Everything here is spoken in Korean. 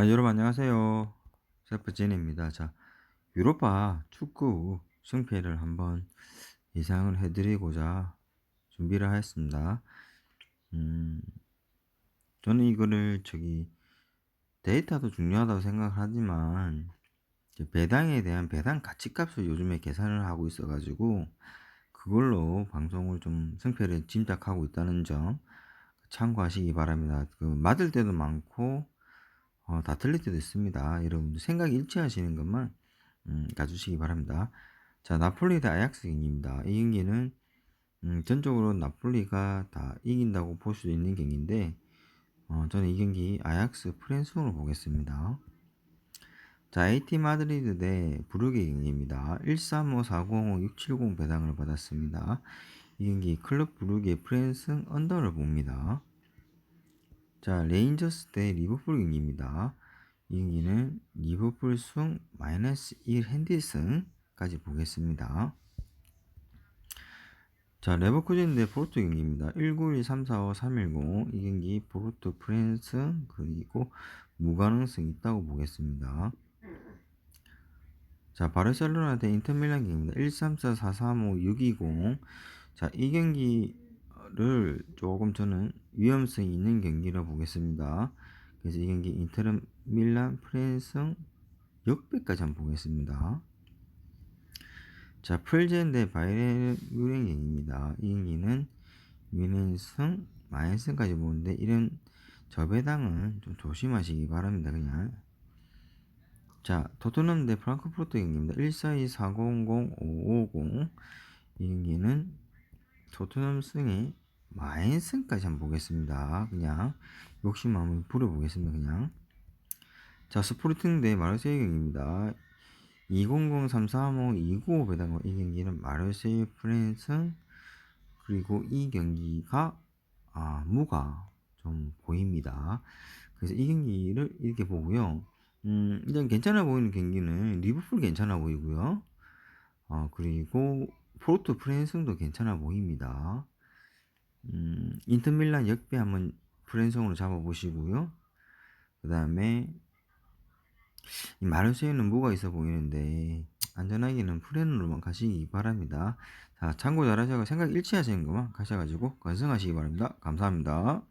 아, 여러분 안녕하세요. 셀프진입니다. 자, 유로파 축구 승패를 한번 예상을 해드리고자 준비를 하였습니다. 음, 저는 이거를 저기 데이터도 중요하다고 생각하지만 이제 배당에 대한 배당 가치값을 요즘에 계산을 하고 있어가지고 그걸로 방송을 좀 승패를 짐작하고 있다는 점 참고하시기 바랍니다. 그 맞을 때도 많고 어, 다 틀릴 때도 있습니다. 여러분들 생각이 일치하시는 것만 음, 가주시기 바랍니다. 자, 나폴리 대 아약스 경기입니다. 이 경기는 음, 전적으로 나폴리가 다 이긴다고 볼 수도 있는 경기인데 어, 저는 이 경기 아약스 프랜스으로 보겠습니다. 자, AT 마드리드 대 브루게 경기입니다. 135-405-670 배당을 받았습니다. 이 경기 클럽 브루게 프랜스 언더를 봅니다. 자, 레인저스 대 리버풀 경기입니다. 이 경기는 리버풀 승 마이너스 1 핸디슨까지 보겠습니다. 자, 레버쿠젠 대 포르투 경기입니다. 191345-310. 이 경기 포르투 프랜스 그리고 무가능성 있다고 보겠습니다. 자, 바르셀로나 대 인터밀란 경기입니다. 134-435-620. 자, 이 경기 를 조금 저는 위험성이 있는 경기라 보겠습니다. 그래서 이 경기 인터 밀란 프랜스 역배까지 한번 보겠습니다. 자, 풀젠 대 바이렌 유랭 경기입니다. 이 경기는 미넨승, 마인승까지 보는데 이런 저배당은 좀 조심하시기 바랍니다. 그냥 자, 토트넘 대 프랑크푸르트 경기입니다. 142-400-550 이 경기는 토트넘 승이 마인승까지 한번 보겠습니다. 그냥 욕심 한번 부려보겠습니다. 그냥 자, 스포르팅 대 마르세유 경기입니다. 200335-295 배당 이 경기는 마르세유 프랜스 그리고 이 경기가 아, 무가 좀 보입니다. 그래서 이 경기를 이렇게 보고요. 음, 일단 괜찮아 보이는 경기는 리버풀 괜찮아 보이고요. 어, 그리고 포르투 프랜스도 괜찮아 보입니다. 음, 인터밀란 역배 한번 프랜성으로 잡아보시고요. 그 다음에 이 마르세유는 뭐가 있어 보이는데 안전하게는 프렌으로만 가시기 바랍니다. 자 참고 잘하셔서 생각 일치하시는 것만 가셔가지고 건승하시기 바랍니다. 감사합니다.